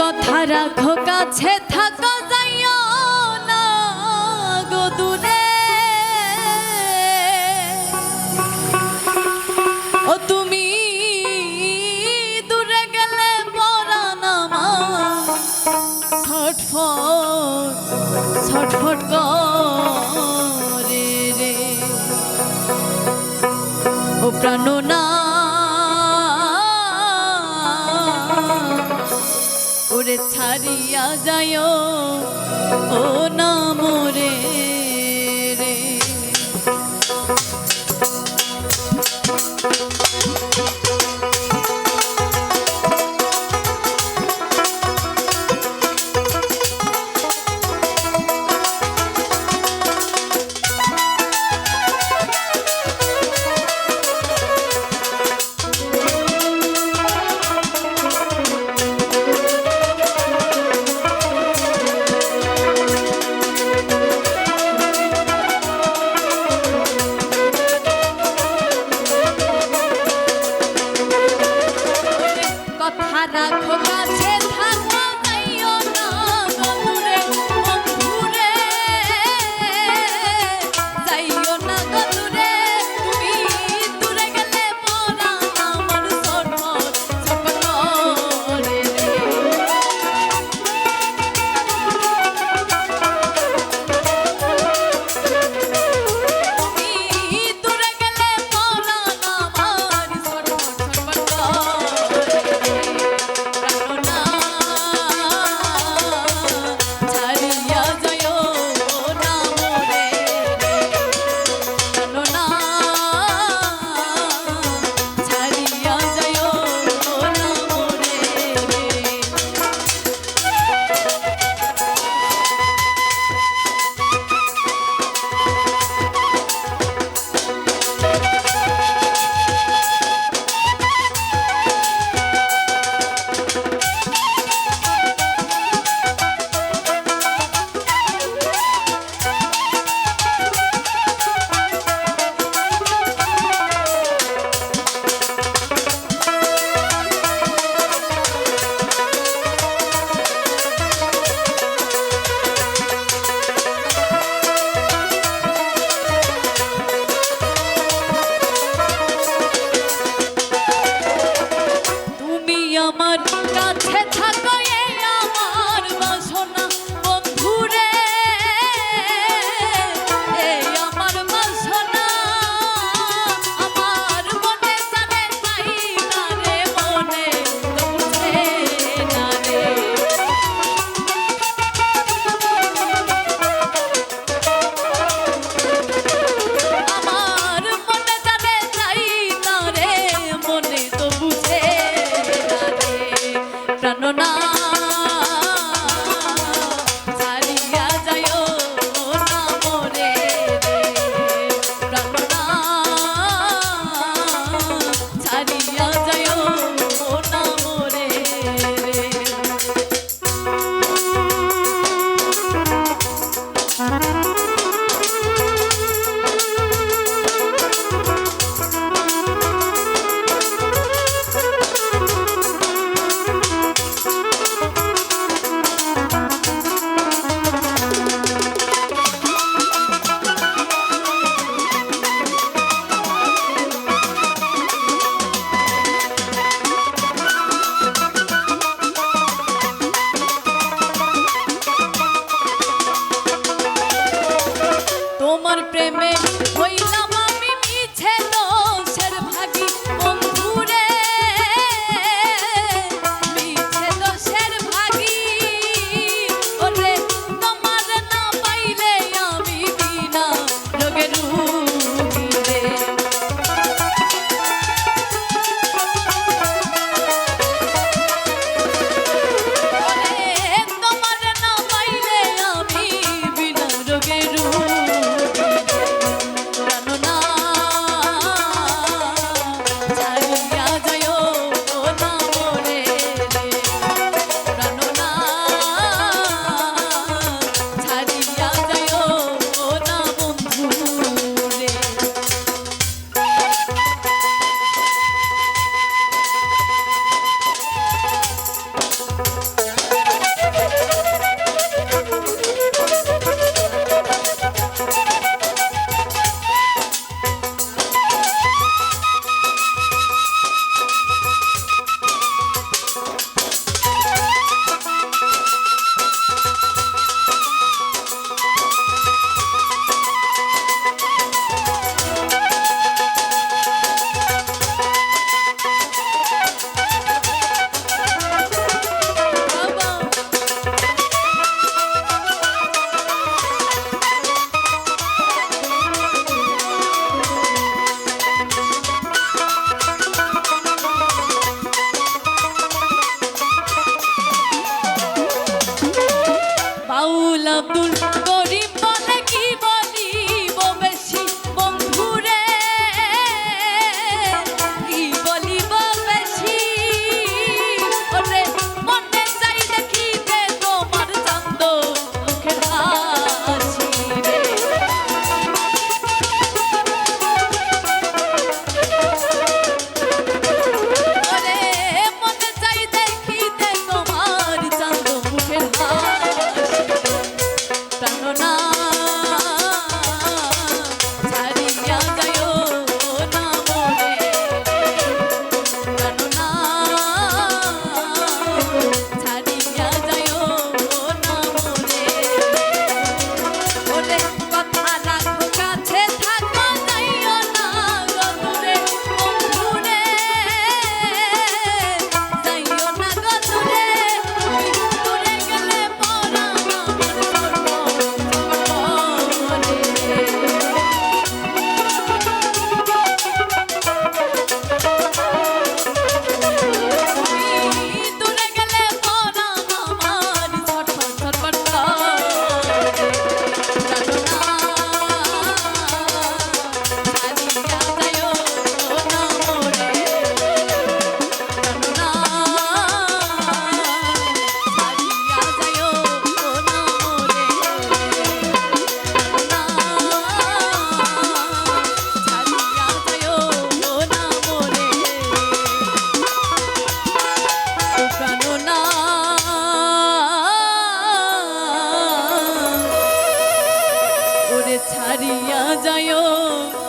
কথা রাখো, কাছে থাকো, যাইও না গো দূরে। ও তুমি দূরে গেলে পরান আমার ছটফট ছটফট করে রে। ও প্রাণ না ছাড়িয়া যায় ও না মোরে রাখো Mud. no, no. ছাড়িয়া যায়